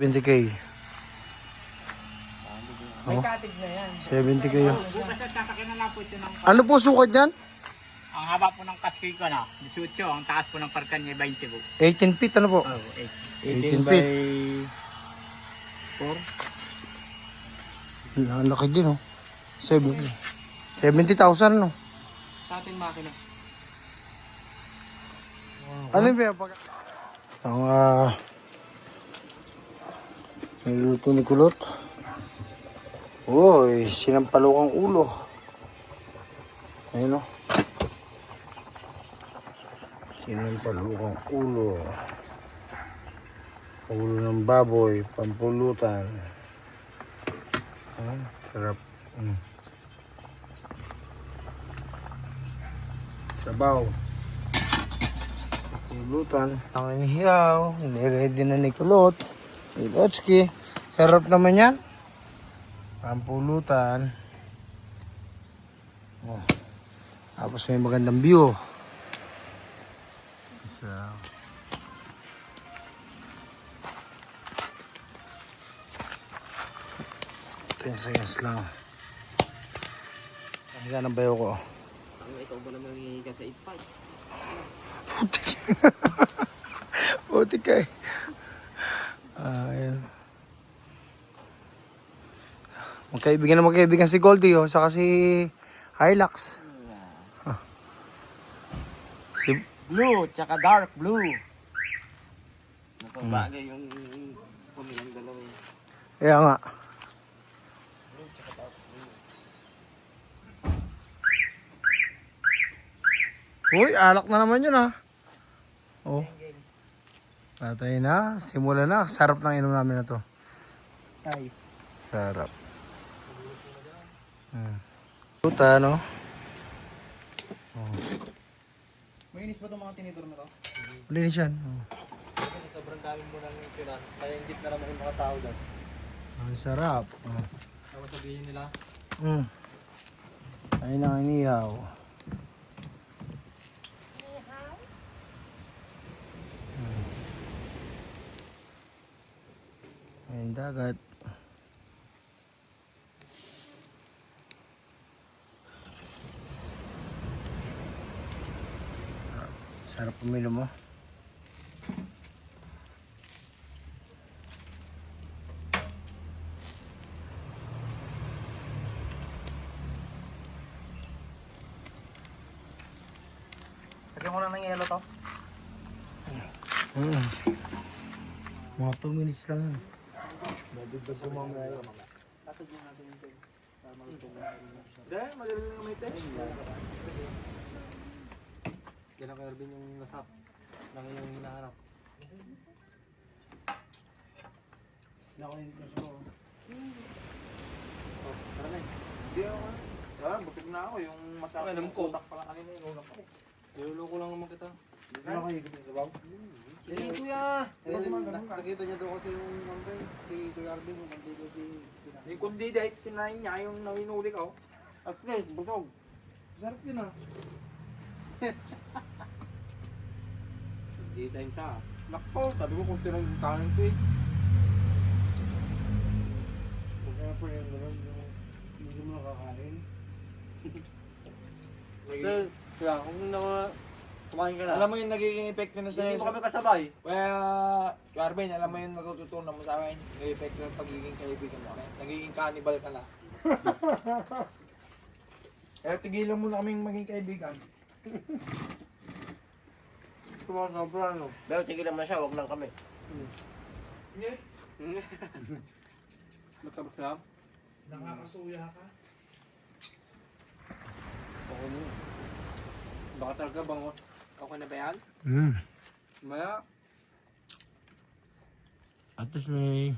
70k. May Oh. katig na yan. 70k. yun. Basta sasakyan na lang po ito ng... Ano po sukat niyan? Ang haba po ng kaskoy ko na, 18. Ang taas po ng parkan niya, 20 po. 18 feet ano po? Oh, 18 feet. 4. Ang laki din oh. 7 70,000 no. Sa ating makina. Ano yung pinapag... Ang ah... niluto ni Kulot. Uy, sinampalok ang ulo. Ayun oh. Sinampalok ang ulo. Ulo ng baboy, pampulutan. Ah, sarap. Mm. Sabaw. Pulutan. Ang inihiyaw. Niready na ni Kulot. Ni Lotski. Sarap naman yan. Pampulutan. Oh. Tapos may magandang view. So, Ten seconds lang. Yan ang bayo ko? Ang ikaw ba naman nangihiga sa 8.5? Buti ka eh. Ah, ayan. Magkaibigan na magkaibigan si Goldie oh, saka si Hilux. Si, Blue, tsaka dark blue. Napabagay yung pumilang dalawa kaya nga. Uy, alak na naman yun ah. Oh. Tatay na, simula na. Sarap ng inom namin na to. Ay. Sarap. Hmm. Puta, no? Mainis ba itong mga tinidor na to? Malinis yan. Oh. Kasi sobrang dami mo nang tira. Kaya hindi na naman yung mga tao doon. Ang sarap. Oh. Tapos sabihin nila, Mm. Ayun ang inihaw. Mm. Ayun dagat. Sarap pumilo mo. lagyan ko na ng yelo to. Mm. Mga 2 minutes lang sa mga mga yelo. Tatagyan natin yung na Dahil, magaling na may tent. Erwin yung nasap. Nang yung hinahanap. Nakainit na siya. Oh, tara na eh. Hindi ako. Ah, butik na ako. Yung mata Ay, alam yung ko. utak pala kanina yung utak ko. Niloloko lang naman kita. Hindi na kayo ikot sa baw. Sige kuya! Nakita niya daw kasi yung nangkay. Si Kuya Arvin, yung nandito si... Yung kundi dahil kinain niya yung nanginuli ko. At least, busog. Sarap yun ah. Hindi time sa. Nakpo, sabi ko kung tinang kanin ko eh. Kaya pa yun naman yung hindi mo nakakain. Sir, kaya kung na kumain ka na. Alam mo yung nagiging epekto na hindi sa'yo. mo kami kasabay. Kaya, Kuya Arvin, alam mo yung natututunan mo sa akin. Yung epekto ng pagiging kaibigan mo. Nagiging cannibal ka na. Kaya tigilan mo na kaming maging kaibigan. Sumasobra no. Pero tigilan mo na siya, wag lang kami. Hindi. Na? Nakakasuya ka. Oo mo. Baka talaga bangos. Okay na ba yan? Mm. Maya. At least may